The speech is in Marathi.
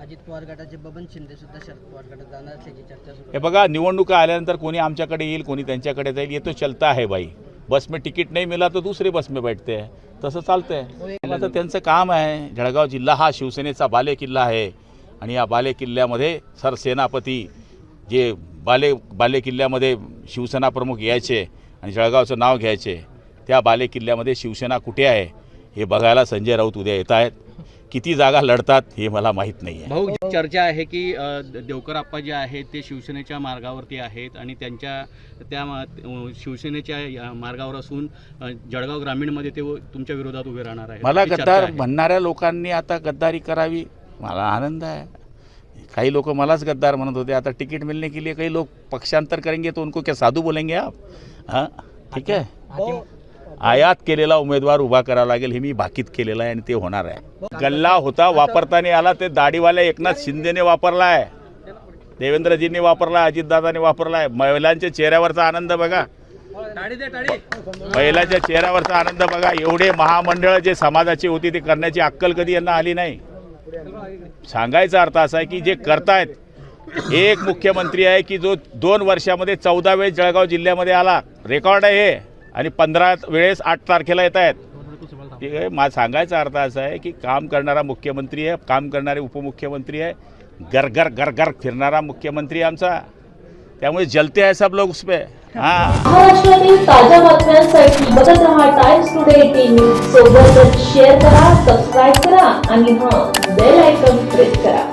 अजित पवार गटाचे बबन शिंदे सुद्धा शरद पवार गटात जाणार असल्याची चर्चा सुरू हे बघा निवडणुका आल्यानंतर कोणी आमच्याकडे येईल कोणी त्यांच्याकडे जाईल ये तो चलता है भाई बस में तिकीट नाही मिला तो दुसरे बस में बैठते तसं चालतंय. आता त्यांचं काम आहे जळगाव जिल्हा हा शिवसेनेचा बालेकिल्ला आहे. आणि या बालेकिल्ल्यामध्ये सरसेनापती जे बाले बालेकिल्ल्यामध्ये शिवसेना प्रमुख यायचे आणि जळगावचं नाव घ्यायचे त्या बालेकिल्ल्यामध्ये शिवसेना कुठे आहे हे बघायला संजय राऊत उद्या येत आहेत. किती जागा लढतात हे मला माहीत नाही आहे भाऊ चर्चा आहे की देवकर आप्पा जे आहेत ते शिवसेनेच्या मार्गावरती आहेत आणि त्यांच्या त्या शिवसेनेच्या या मार्गावर असून जळगाव ग्रामीणमध्ये ते तुमच्या विरोधात उभे राहणार आहेत. मला गद्दार आहे. म्हणणाऱ्या लोकांनी आता गद्दारी करावी मला आनंद आहे. काही लोक मलाच गद्दार म्हणत होते आता तिकीट मिलने के लिए काही लोग पक्षांतर करेंगे तो उनको क्या साधू बोलेंगे आप? हां? ठीक आहे. आयात केलेला उमेदवार उभा करावा लागेल हे मी भाकीत केलेलं आहे आणि ते होणार आहे. गल्ला होता वापरताना आला ते दाढीवाल्या एकनाथ शिंदेने वापरला आहे देवेंद्रजींनी वापरला अजितदादाने वापरला आहे महिलांच्या चेहऱ्यावरचा आनंद बघा. महिलांच्या चेहऱ्यावरचा आनंद बघा. एवढे महामंडळ जे समाजाची होती ते करण्याची अक्कल कधी यांना आली नाही. सांगायचा अर्थ असा आहे की जे करतायत एक मुख्यमंत्री आहे की जो दोन वर्षामध्ये चौदा वेळेस जळगाव जिल्ह्यामध्ये आला. रेकॉर्ड आहे हे. आणि पंधरा वेळेस आठ तारखेला येत आहेत. ठीक आहे मा सांगायचा अर्थ असा आहे की काम करणारा मुख्यमंत्री आहे काम करणारे उपमुख्यमंत्री आहे गरगर गरगर फिरणारा मुख्यमंत्री आमचा. त्यामुळे जलते आहे सब लोग उस पे हां. महाराष्ट्रातील ताज्या बातम्यांसाठी बघत रहा टाइम्स टुडे न्यूज सोबतच शेअर करा सबस्क्राईब करा आणि हां बेल आयकॉन प्रेस करा.